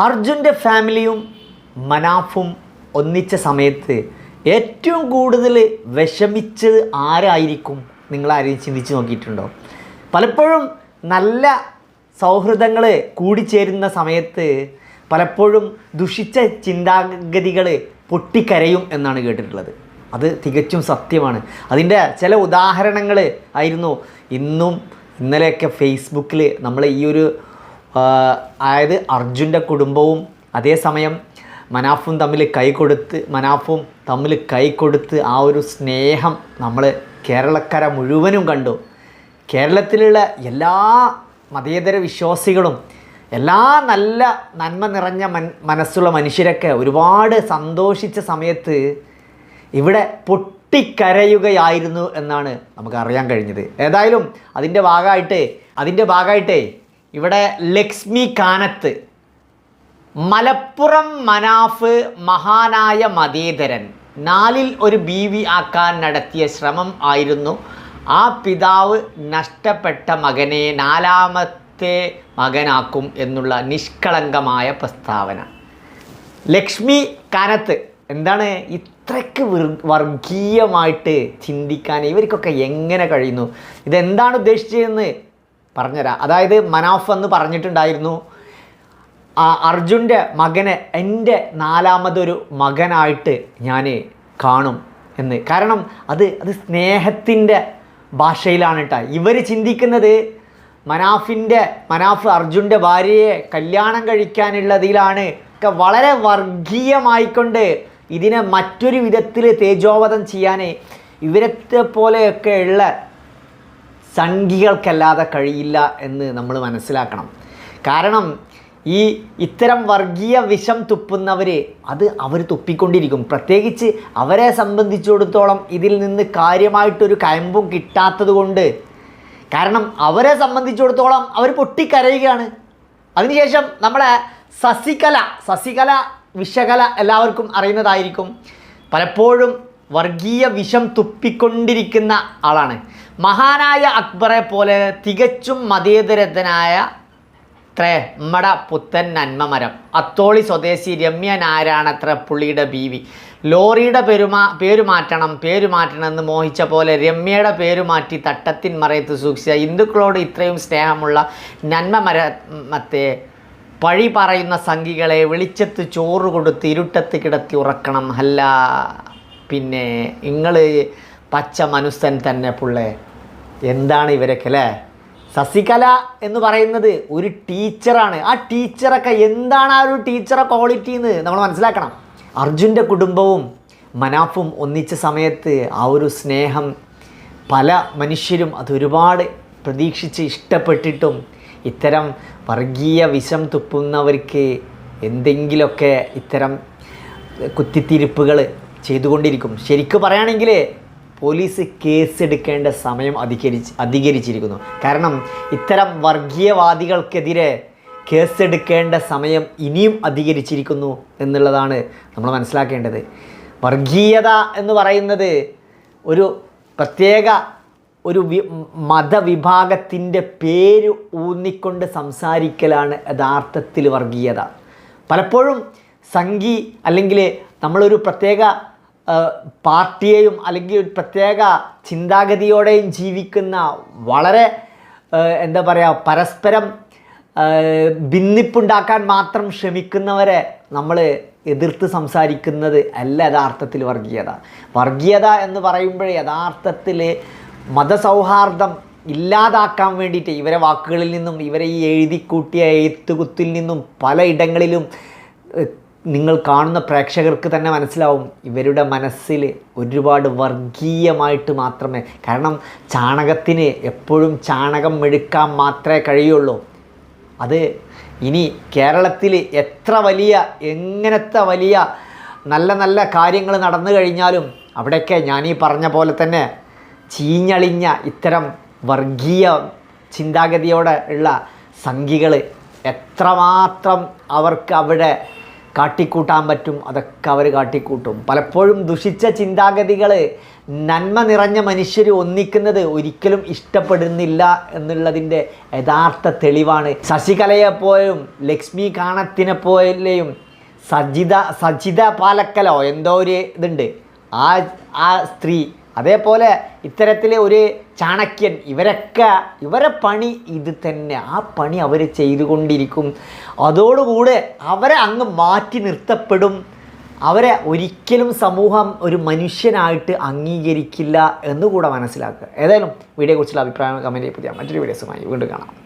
അർജുന്റെ ഫാമിലിയും മനാഫും ഒന്നിച്ച സമയത്ത് ഏറ്റവും കൂടുതൽ വിഷമിച്ചത് ആരായിരിക്കും? നിങ്ങൾ ആരെയും ചിന്തിച്ച് നോക്കിയിട്ടുണ്ടോ? പലപ്പോഴും നല്ല സൗഹൃദങ്ങൾ കൂടിച്ചേരുന്ന സമയത്ത് പലപ്പോഴും ദുഷിച്ച ചിന്താഗതികൾ പൊട്ടിക്കരയും എന്നാണ് കേട്ടിട്ടുള്ളത്. അത് തികച്ചും സത്യമാണ്. അതിന്റെ ചില ഉദാഹരണങ്ങൾ ആയിരുന്നു ഇന്നും ഇന്നലെയൊക്കെ ഫേസ്ബുക്കിൽ നമ്മൾ ഈ ഒരു അതായത് അർജുന്റെ കുടുംബവും അതേസമയം മനാഫും തമ്മിൽ കൈ കൊടുത്ത് മനാഫും തമ്മിൽ കൈ കൊടുത്ത് ആ ഒരു സ്നേഹം നമ്മൾ കേരളക്കര മുഴുവനും കണ്ടു. കേരളത്തിലുള്ള എല്ലാ മതേതര വിശ്വാസികളും എല്ലാ നല്ല നന്മ നിറഞ്ഞ മൻ മനസ്സുള്ള മനുഷ്യരൊക്കെ ഒരുപാട് സന്തോഷിച്ച സമയത്ത് ഇവിടെ പൊട്ടിക്കരയുകയായിരുന്നു എന്നാണ് നമുക്ക് അറിയാൻ കഴിഞ്ഞത്. ഏതായാലും അതിന്റെ ഭാഗമായിട്ട് അതിന്റെ ഭാഗമായിട്ടേ ഇവിടെ ലക്ഷ്മി കാനത്ത് മലപ്പുറം മനാഫ് മഹാനായ മതേതരൻ. നാലിൽ ഒരു ബീവി ആക്കാൻ നടത്തിയ ശ്രമം ആയിരുന്നു. ആ പിതാവ് നഷ്ടപ്പെട്ട മകനെ നാലാമത്തെ മകനാക്കും എന്നുള്ള നിഷ്കളങ്കമായ പ്രസ്താവന. ലക്ഷ്മി കാനത്ത് എന്താണ് ഇത്രയ്ക്ക് വർഗീയമായിട്ട് ചിന്തിക്കാൻ ഇവർക്കൊക്കെ എങ്ങനെ കഴിയുന്നു? ഇതെന്താണ് ഉദ്ദേശിച്ചതെന്ന് പറഞ്ഞുതരാം. അതായത് മനാഫ് എന്ന് പറഞ്ഞിട്ടുണ്ടായിരുന്നു. അർജുന്റെ മകനെ എന്റെ നാലാമതൊരു മകനായിട്ട് ഞാൻ കാണും എന്ന്. കാരണം അത് അത് സ്നേഹത്തിന്റെ ഭാഷയിലാണ് കേട്ടോ ഇവർ ചിന്തിക്കുന്നത് മനാഫിന്റെ മനാഫ് അർജുന്റെ ഭാര്യയെ കല്യാണം കഴിക്കാനുള്ളതിലാണ്. ഒക്കെ വളരെ വർഗീയമായിക്കൊണ്ട് ഇതിനെ മറ്റൊരു വിധത്തിൽ തേജോവധം ചെയ്യാൻ ഇവരത്തെ പോലെയൊക്കെ ഉള്ള സംഘികൾക്കല്ലാതെ കഴിയില്ല എന്ന് നമ്മൾ മനസ്സിലാക്കണം. കാരണം ഈ ഇത്തരം വർഗീയ വിഷം തുപ്പുന്നവർ അത് അവർ തുപ്പിക്കൊണ്ടിരിക്കും. പ്രത്യേകിച്ച് അവരെ സംബന്ധിച്ചിടത്തോളം ഇതിൽ നിന്ന് കാര്യമായിട്ടൊരു കയമ്പും കിട്ടാത്തത് കൊണ്ട്. കാരണം അവരെ സംബന്ധിച്ചിടത്തോളം അവർ പൊട്ടിക്കരയുകയാണ്. അതിനുശേഷം നമ്മളെ സസികല സസികല വിഷകല എല്ലാവർക്കും അറിയുന്നതായിരിക്കും. പലപ്പോഴും വർഗീയ വിഷം തുപ്പിക്കൊണ്ടിരിക്കുന്ന ആളാണ്. മഹാനായ അക്ബറെ പോലെ തികച്ചും മതേതരത്തനായ ത്രേ മട പുത്തൻ നന്മമരം. അത്തോളി സ്വദേശി രമ്യ നാരായണത്ര പുള്ളിയുടെ ബീവി. ലോറിയുടെ പെരുമാ പേരുമാറ്റണം മാറ്റണം പേര് മാറ്റണം എന്ന് മോഹിച്ച പോലെ രമ്യയുടെ പേരുമാറ്റി തട്ടത്തിൻ മറയത്ത് സൂക്ഷിച്ച ഹിന്ദുക്കളോട് ഇത്രയും സ്നേഹമുള്ള നന്മമരത്തെ പഴി പറയുന്ന സംഘികളെ വെളിച്ചത്ത് ചോറ് കൊടുത്ത് ഇരുട്ടത്ത് കിടത്തി ഉറക്കണം. അല്ല പിന്നെ നിങ്ങൾ പച്ച മനുഷ്യൻ തന്നെ പുള്ളേ. എന്താണ് ഇവരൊക്കെ അല്ലേ? ശശികല എന്ന് പറയുന്നത് ഒരു ടീച്ചറാണ്. ആ ടീച്ചറൊക്കെ എന്താണ് ആ ഒരു ടീച്ചറെ ക്വാളിറ്റി എന്ന് നമ്മൾ മനസ്സിലാക്കണം. അർജുന്റെ കുടുംബവും മനാഫും ഒന്നിച്ച സമയത്ത് ആ ഒരു സ്നേഹം പല മനുഷ്യരും അത് ഒരുപാട് പ്രതീക്ഷിച്ച് ഇഷ്ടപ്പെട്ടിട്ടും ഇത്തരം വർഗീയ വിഷം തുപ്പുന്നവർക്ക് എന്തെങ്കിലുമൊക്കെ ഇത്തരം കുത്തിത്തിരിപ്പുകൾ ചെയ്തുകൊണ്ടിരിക്കും. ശരിക്കും പറയുകയാണെങ്കിൽ പോലീസ് കേസെടുക്കേണ്ട സമയം അധികരിച്ച് അധികരിച്ചിരിക്കുന്നു. കാരണം ഇത്തരം വർഗീയവാദികൾക്കെതിരെ കേസെടുക്കേണ്ട സമയം ഇനിയും അധികരിച്ചിരിക്കുന്നു എന്നുള്ളതാണ് നമ്മൾ മനസ്സിലാക്കേണ്ടത്. വർഗീയത എന്ന് പറയുന്നത് ഒരു പ്രത്യേക ഒരു വി മതവിഭാഗത്തിന്റെ പേര് ഊന്നിക്കൊണ്ട് സംസാരിക്കലാണ് യഥാർത്ഥത്തിൽ വർഗീയത. പലപ്പോഴും സംഘി അല്ലെങ്കിൽ നമ്മളൊരു പ്രത്യേക പാർട്ടിയെയും അല്ലെങ്കിൽ ഒരു പ്രത്യേക ചിന്താഗതിയോടെയും ജീവിക്കുന്ന വളരെ എന്താ പറയുക പരസ്പരം ഭിന്നിപ്പുണ്ടാക്കാൻ മാത്രം ശ്രമിക്കുന്നവരെ നമ്മൾ എതിർത്ത് സംസാരിക്കുന്നത് അല്ല യഥാർത്ഥത്തിൽ വർഗീയത. വർഗീയത എന്ന് പറയുമ്പോൾ യഥാർത്ഥത്തിൽ മതസൗഹാർദ്ദം ഇല്ലാതാക്കാൻ വേണ്ടിയിട്ട് ഇവരെ വാക്കുകളിൽ നിന്നും ഇവരെ ഈ എഴുതിക്കൂട്ടിയ എഴുത്തുകുത്തിൽ നിന്നും പലയിടങ്ങളിലും നിങ്ങൾ കാണുന്ന പ്രേക്ഷകർക്ക് തന്നെ മനസ്സിലാവും ഇവരുടെ മനസ്സിൽ ഒരുപാട് വർഗീയമായിട്ട് മാത്രമേ കാരണം ചാണകത്തിന് എപ്പോഴും ചാണകം മെഴുക്കാൻ മാത്രമേ കഴിയുള്ളൂ. അത് ഇനി കേരളത്തിൽ എത്ര വലിയ എങ്ങനത്തെ വലിയ നല്ല നല്ല കാര്യങ്ങൾ നടന്നു കഴിഞ്ഞാലും അവിടെയൊക്കെ ഞാനീ പറഞ്ഞ പോലെ തന്നെ ചീഞ്ഞളിഞ്ഞ ഇത്തരം വർഗീയ ചിന്താഗതിയോടെ ഉള്ള സംഘികൾ എത്രമാത്രം അവർക്ക് അവിടെ കാട്ടിക്കൂട്ടാൻ പറ്റും. അതൊക്കെ അവർ കാട്ടിക്കൂട്ടും. പലപ്പോഴും ദുഷിച്ച ചിന്താഗതികൾ നന്മ നിറഞ്ഞ മനുഷ്യർ ഒന്നിക്കുന്നത് ഒരിക്കലും ഇഷ്ടപ്പെടുന്നില്ല എന്നുള്ളതിന്റെ യഥാർത്ഥ തെളിവാണ്. ശശികലയെപ്പോലും ലക്ഷ്മി കാണത്തിനെ പോലെയും സജിത സജിത പാലക്കലോ എന്തോ ഒരു ഇതുണ്ട്. ആ ആ സ്ത്രീ അതേപോലെ ഇത്തരത്തിലെ ഒരു ചാണക്യൻ ഇവരൊക്കെ ഇവരെ പണി ഇത് തന്നെ. ആ പണി അവർ ചെയ്തുകൊണ്ടിരിക്കും. അതോടുകൂടെ അവരെ അങ്ങ് മാറ്റി നിർത്തപ്പെടും. അവരെ ഒരിക്കലും സമൂഹം ഒരു മനുഷ്യനായിട്ട് അംഗീകരിക്കില്ല എന്നുകൂടെ മനസ്സിലാക്കുക. ഏതായാലും വീഡിയോയെക്കുറിച്ചുള്ള അഭിപ്രായങ്ങൾ കമന്റ് ചെയ്യാം മറ്റൊരു വീഡിയോസുമായി വീണ്ടും കാണാം.